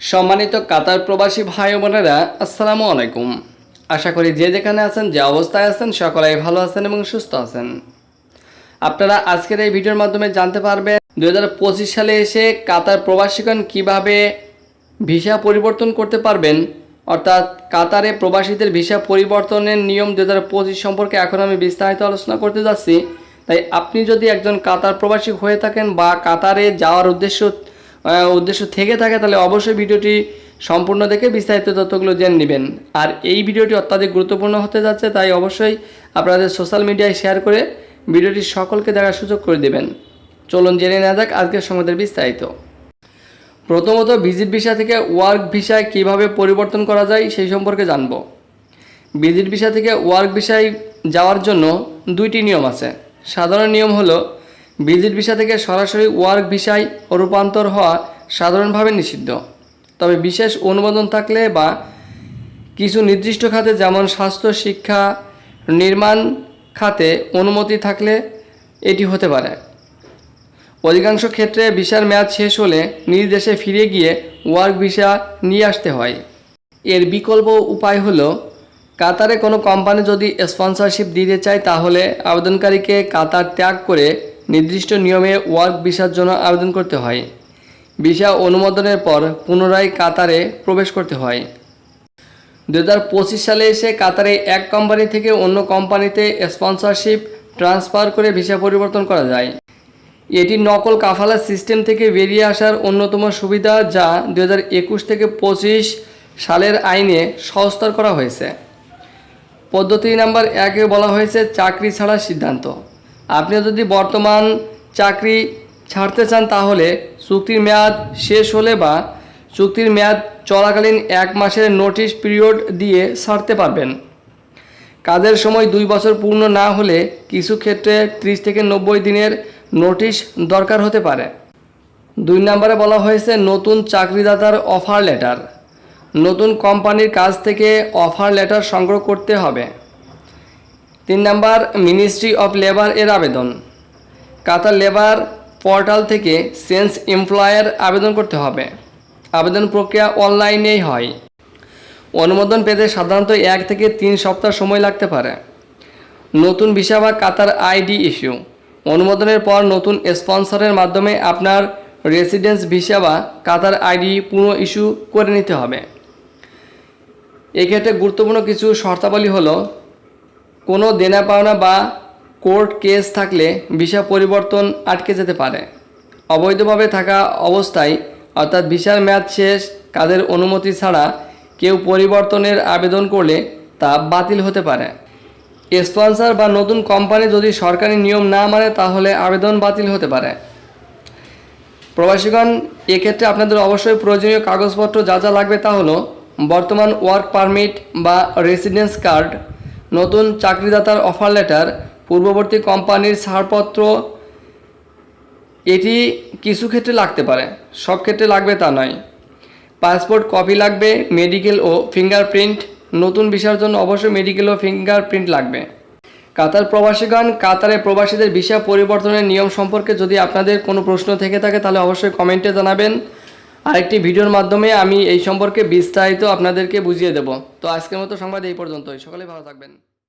সম্মানিত কাতার প্রবাসী ভাই বোনেরা, আসসালামু আলাইকুম। আশা করি যে যেখানে আছেন, যে অবস্থায় আছেন, সকলেই ভালো আছেন এবং সুস্থ আছেন। আপনারা আজকের এই ভিডিওর মাধ্যমে জানতে পারবেন দু পঁচিশ সালে এসে কাতার প্রবাসীগণ কীভাবে ভিসা পরিবর্তন করতে পারবেন, অর্থাৎ কাতারে প্রবাসীদের ভিসা পরিবর্তনের নিয়ম দু পঁচিশ সম্পর্কে এখন আমি বিস্তারিত আলোচনা করতে যাচ্ছি। তাই আপনি যদি একজন কাতার প্রবাসী হয়ে থাকেন বা কাতারে যাওয়ার উদ্দেশ্য উদ্দেশ্য থেকে থাকে, তাহলে অবশ্যই ভিডিওটি সম্পূর্ণ দেখে বিস্তারিত তথ্যগুলো জেনে নেবেন। আর এই ভিডিওটি অত্যাধিক গুরুত্বপূর্ণ হতে যাচ্ছে, তাই অবশ্যই আপনাদের সোশ্যাল মিডিয়ায় শেয়ার করে ভিডিওটি সকলকে দেখার সুযোগ করে দেবেন। চলুন জেনে নেওয়া যাক আজকের সমাজের বিস্তারিত। প্রথমত ভিজিট ভিসা থেকে ওয়ার্ক ভিসায় কীভাবে পরিবর্তন করা যায় সেই সম্পর্কে জানব। ভিজিট ভিসা থেকে ওয়ার্ক ভিসায় যাওয়ার জন্য দুইটি নিয়ম আছে। সাধারণ নিয়ম হলো ভিজিট ভিসা থেকে সরাসরি ওয়ার্ক ভিসায় রূপান্তর হওয়া সাধারণভাবে নিষিদ্ধ। তবে বিশেষ অনুমোদন থাকলে বা কিছু নির্দিষ্ট খাতে যেমন স্বাস্থ্য, শিক্ষা, নির্মাণ খাতে অনুমতি থাকলে এটি হতে পারে। অধিকাংশ ক্ষেত্রে ভিসার মেয়াদ শেষ হলে নিজ দেশে ফিরে গিয়ে ওয়ার্ক ভিসা নিয়ে আসতে হয়। এর বিকল্প উপায় হলো, কাতারে কোনো কোম্পানি যদি স্পন্সরশিপ দিতে চায় তাহলে আবেদনকারীকে কাতার ত্যাগ করে নির্দিষ্ট নিয়মে ওয়ার্ক ভিসার জন্য আবেদন করতে হয়। ভিসা অনুমোদনের পর পুনরায় কাতারে প্রবেশ করতে হয়। দু হাজার পঁচিশ সালে এসে কাতারে এক কোম্পানি থেকে অন্য কোম্পানিতে স্পন্সরশিপ ট্রান্সফার করে ভিসা পরিবর্তন করা যায়। এটি নকল কাফালা সিস্টেম থেকে বেরিয়ে আসার অন্যতম সুবিধা যা দু হাজার একুশ থেকে পঁচিশ সালের আইনে সহস্তর করা হয়েছে। পদ্ধতি নাম্বার একে বলা হয়েছে চাকরি ছাড়ার সিদ্ধান্ত। আপনি যদি বর্তমান চাকরি ছাড়তে চান তাহলে চুক্তির মেয়াদ শেষ হলে বা চুক্তির মেয়াদ চলাকালীন এক মাসের নোটিশ পিরিয়ড দিয়ে ছাড়তে পারবেন। কাজের সময় দুই বছর পূর্ণ না হলে কিছু ক্ষেত্রে ত্রিশ থেকে নব্বই দিনের নোটিশ দরকার হতে পারে। দুই নম্বরে বলা হয়েছে নতুন চাকরিদাতার অফার লেটার নতুন কোম্পানির কাছ থেকে অফার লেটার সংগ্রহ করতে হবে। তিন নাম্বার মিনিস্ট্রি অফ লেবার এর আবেদন। কাতার লেবার পোর্টাল থেকে সেন্স এমপ্লয়ার আবেদন করতে হবে। আবেদন প্রক্রিয়া অনলাইনেই হয়। অনুমোদন পেতে সাধারণত এক থেকে তিন সপ্তাহ সময় লাগতে পারে। নতুন ভিসা বা কাতার আইডি ইস্যু। অনুমোদনের পর নতুন স্পন্সরের মাধ্যমে আপনার রেসিডেন্স ভিসা বা কাতার আইডি পুনঃ ইস্যু করে নিতে হবে। এক্ষেত্রে গুরুত্বপূর্ণ কিছু শর্তাবলী হলো কোনো দেনা পাওনা বা কোর্ট কেস থাকলে ভিসা পরিবর্তন আটকে যেতে পারে। অবৈধভাবে থাকা অবস্থায়, অর্থাৎ ভিসার মেয়াদ শেষ কাদের অনুমতি ছাড়া কেউ পরিবর্তনের আবেদন করলে তা বাতিল হতে পারে। স্পন্সর বা নতুন কোম্পানি যদি সরকারি নিয়ম না মানে তাহলে আবেদন বাতিল হতে পারে। প্রবাসীগণ, এক্ষেত্রে আপনাদের অবশ্যই প্রয়োজনীয় কাগজপত্র যা যা লাগবে তা হলো বর্তমান ওয়ার্ক পারমিট বা রেসিডেন্স কার্ড নতুন চাকরিদাতার অফার লেটার পূর্ববর্তী কোম্পানির ছাড়পত্র, এটি কিছু ক্ষেত্রে লাগতে পারে, সব ক্ষেত্রে লাগবে তা নয়। পাসপোর্ট কপি লাগবে মেডিকেল ও ফিঙ্গারপ্রিন্ট নতুন ভিসার জন্য অবশ্যই মেডিকেল ও ফিঙ্গারপ্রিন্ট লাগবে। কাতার প্রবাসীগণ, কাতারে প্রবাসীদের ভিসা পরিবর্তনের নিয়ম সম্পর্কে যদি আপনাদের কোনো প্রশ্ন থেকে থাকে, তাহলে অবশ্যই কমেন্টে জানাবেন। আরেকটি ভিডিওর মাধ্যমে আমি এই সম্পর্কে বিস্তারিত আপনাদেরকে বুঝিয়ে দেব। তো আজকের মতো সংবাদ এই পর্যন্তই। সকলে ভালো থাকবেন।